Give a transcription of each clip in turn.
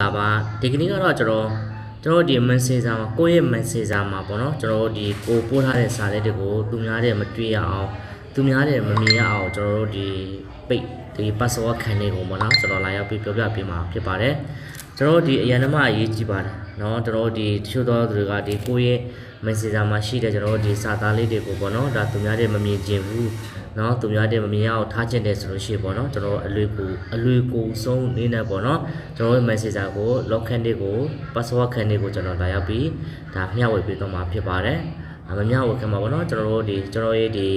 ဒါပါဒီကနေ့ကတော့ကျွန်တော်ကျွန်တော်ဒီ messenger မှာကိုယ့်ရဲ့ messenger မှာပေါ့နော်ကျွန်တော်ဒီကိုပို့ထားတဲ့စာလေးတွေကိုသူများတဲ့မတွေ့ရအောင်သူများတဲ့မမြင်ရအောင်ကျွန်တော်တို့ဒီပိတ်ဒီ password ခံနေကုန်ပေါ့နော်ကျွန်တော်လာရောက်ပြီးပြောပြပေးမှာဖြစ်ပါတယ် ကျွန်တော်တို့ဒီအရန်သမားအရေးကြီးပါတယ်เนาะကျွန်တော်တို့ဒီတချို့သောသူတွေကဒီကိုယ့်ရဲ့ messenger မှာရှိတဲ့ကျွန်တော်တို့ဒီစာသားလေးတွေကိုပေါ့နော်ဒါသူများတဲ့မမြင်ခြင်းဘူးเนาะသူများတဲ့မမြင်ရအောင်ထားခြင်းတယ်ဆိုလို့ရှိရင်ပေါ့နော်ကျွန်တော်တို့အလွေကူအလွေကူဆုံးနေနေပေါ့နော်ကျွန်တော်တို့ messenger ကို lock ခန်းတွေကို password ခန်းတွေကိုကျွန်တော်လာရောက်ပြီးဒါမျှဝေပေးတော့မှာဖြစ်ပါတယ်အ မမျှဝေခံမှာပေါ့နော်ကျွန်တော်တို့ဒီကျွန်တော်ရဲ့ဒီ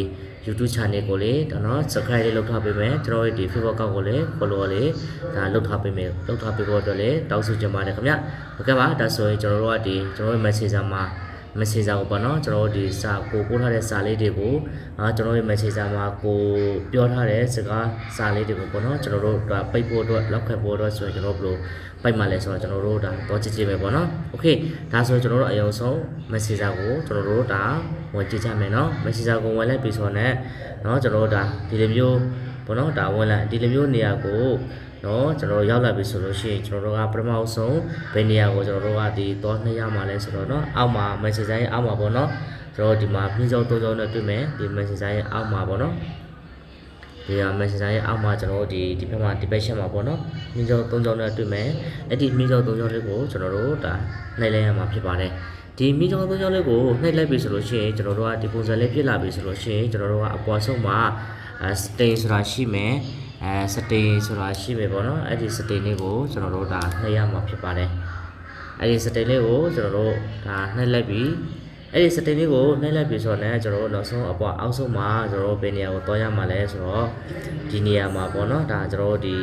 YouTube channel ကိုလေဒါနော် subscribe လေးလုပ်ထားပေးမယ်ကျွန်တော်ရဲ့ဒီ Facebook account ကိုလည်း follow လေးဒါလုပ်ထားပေးမယ်လုပ်ထားပေးဖို့အတွက်လည်းတောင်းဆိုချင်ပါတယ်ခင်ဗျဟုတ်ကဲ့ပါဒါဆိုရင်ကျွန်တော်တို့ကဒီကျွန်တော်ရဲ့ messenger မှာ messenger ကိုပေါ့နော်ကျွန်တော်တို့ဒီစာကိုပို့ထားတဲ့စာလေးတွေကိုအာကျွန်တော်ရဲ့ messenger မှာကိုပြောထားတဲ့စကားစာလေးတွေကိုပေါ့နော်ကျွန်တော်တို့ဒါပိတ်ဖို့အတွက်လောက်ခတ်ဖို့အတွက်ဆိုရင်ကျွန်တော်တို့ဘယ်လိုပိုက်မှလဲဆိုတော့ကျွန်တော်တို့ဒါတော့ကြည့်ကြည့်ပဲပေါ့နော်โอเคဒါဆိုကျွန်တော်တို့အရင်ဆုံး messenger ကိုကျွန်တော်တို့ဒါဝင်ကြည့်ကြမယ်နော် messenger ကိုဝင်လိုက်ပြီဆိုတော့ ਨੇ เนาะကျွန်တော်တို့ဒါဒီလိုမျိုး ပေါ့နော်ဒါဝင်လာဒီလိုမျိုးနေရာကိုနော်ကျွန်တော်တို့ရောက်လာပြီဆိုလို့ရှိရင်ကျွန်တော်တို့ကပထမဆုံးဘယ်နေရာကိုကျွန်တော်တို့ကဒီတော့နှစ်ရမှာလဲဆိုတော့နော်အောက်မှာ message ရဲ့အောက်မှာပေါ့နော်ကျွန်တော်ဒီမှာပြင်းစုံသုံးစုံနဲ့တွေ့မယ်ဒီ message ရဲ့အောက်မှာပေါ့နော်ဒီဟာ messenger ရဲ့အောက်မှာကျွန်တော်တို့ဒီဒီဘက်မှာ depression မှာပေါ့နော်မြင်းကျောင်း၃ကျောင်းနဲ့တွေ့မယ်အဲ့ဒီမြင်းကျောင်း၃ကျောင်းလေးကိုကျွန်တော်တို့ဒါနှိုက်လိုက်ရမှာဖြစ်ပါတယ်ဒီမြင်းကျောင်း၃ကျောင်းလေးကိုနှိုက်လိုက်ပြီဆိုလို့ရှိရင်ကျွန်တော်တို့ကဒီပုံစံလေးဖြစ်လာပြီဆိုလို့ရှိရင်ကျွန်တော်တို့ကအပေါ်ဆုံးမှာ စတိန်ဆိုတာရှိမယ်အဲစတိန်ဆိုတာရှိမယ်ပေါ့နော်အဲ့ဒီစတိန်လေးကိုကျွန်တော်တို့ဒါနှိုက်ရမှာဖြစ်ပါတယ်အဲ့ဒီစတိန်လေးကိုကျွန်တော်တို့ဒါနှိုက်လိုက်ပြီးအဲ့ဒီစတိန်လေးကိုနှိုက်လိုက်ပြီးဆိုတော့လည်းကျွန်တော်တို့နောက်ဆုံးအပေါ်အောက်ဆုံးမှာကျွန်တော်တို့ဘယ်နေရာကိုတွားရမှာလဲဆိုတော့ဒီနေရာမှာပေါ့နော်ဒါကျွန်တော်တို့ဒီ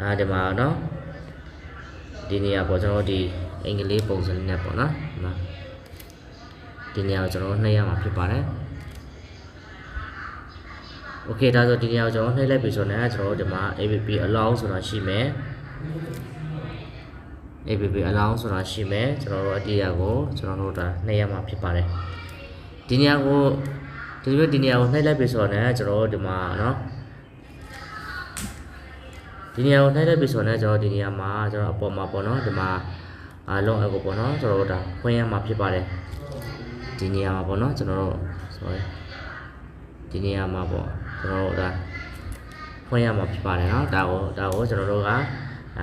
အာဒီမှာနော်ဒီနေရာပေါ့ကျွန်တော်တို့ဒီအင်္ဂလိပ်ပုံစံနဲ့ပေါ့နော်ဒီမှာဒီနေရာကိုကျွန်တော်တို့နှိုက်ရမှာဖြစ်ပါတယ် โอเคဒါဆိုဒီနေရာကိုကျွန်တော်နှိုက်လိုက်ပြီဆိုတော့လည်းကျွန်တော်တို့ဒီမှာ APP allow ဆိုတာရှိမယ် APP allow ဆိုတာရှိမယ်ကျွန်တော်တို့အတရားကိုကျွန်တော်တို့ဒါနှိပ်ရမှာဖြစ်ပါတယ်ဒီနေရာကိုဒီလိုဒီနေရာကိုနှိပ်လိုက်ပြီဆိုတော့လည်းကျွန်တော်တို့ဒီမှာเนาะဒီနေရာကိုနှိပ်လိုက်ပြီဆိုတော့လည်းကျွန်တော်ဒီနေရာမှာကျွန်တော်အပေါ်မှာပေါ့နော်ဒီမှာအလုံးအကိုပေါ့နော်ကျွန်တော်တို့ဒါဖွင့်ရမှာဖြစ်ပါတယ်ဒီနေရာမှာပေါ့နော်ကျွန်တော်တို့ sorry ဒီနေရာမှာပေါ့ ကျွန်တော်တို့ဒါဖွင့်ရမှာဖြစ်ပါတယ်နော်ဒါကိုဒါကိုကျွန်တော်တို့က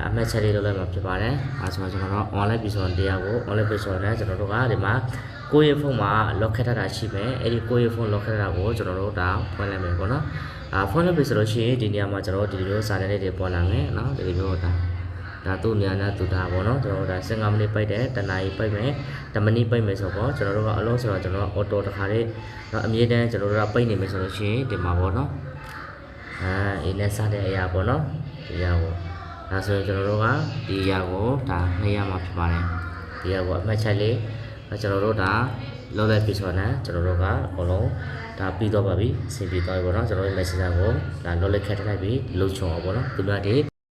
အမှတ်ချက်လေးလုပ်လိုက်မှာဖြစ်ပါတယ်အဲဆိုတော့ကျွန်တော်တို့ online person တရားကို online person နဲ့ကျွန်တော်တို့ကဒီမှာကိုယ့်ရဲ့ဖုန်းမှာ lock ခက်ထားတာရှိမယ်အဲ့ဒီကိုယ့်ရဲ့ဖုန်း lock ခက်ထားတာကိုကျွန်တော်တို့ဒါဖွင့်လိုက်မယ်ပေါ့နော်အာဖွင့်လိုက်ပြီဆိုလို့ရှိရင်ဒီနေရာမှာကျွန်တော်တို့ဒီလိုစာနယ်တွေပေါ်လာမယ်နော်ဒီလိုမျိုးဒါ ဒါသူ့နေရာနဲ့သူဒါပေါ့နော်ကျွန်တော်တို့ဒါ15မိနစ်ပိုက်တယ်တနားရီပိုက်မယ်10မိနစ်ပိုက်မယ်ဆိုတော့ကျွန်တော်တို့ကအလုံးဆိုတော့ကျွန်တော်တို့ auto တစ်ခါလေးတော့အမြဲတမ်းကျွန်တော်တို့ကပိတ်နေမယ်ဆိုလို့ရှိရင်ဒီမှာပေါ့နော်အဲအင်းနဲ့စတဲ့အရာပေါ့နော်ဒီအရာကိုဒါဆိုရင်ကျွန်တော်တို့ကဒီຢာကိုဒါနှိပ်ရမှာဖြစ်ပါတယ်ဒီຢာကိုအမှတ်ချက်လေးကျွန်တော်တို့ဒါလောက်လိုက်ပြီဆိုတော့ကျွန်တော်တို့ကအကုန်လုံးဒါပြီးတော့ပါပြီအဆင်ပြေသွားပြီပေါ့နော်ကျွန်တော်တို့ messenger ကိုဒါလောက်လိုက်ခက်ထလိုက်ပြီလှုပ်ချော်အောင်ပေါ့နော်သူများတွေ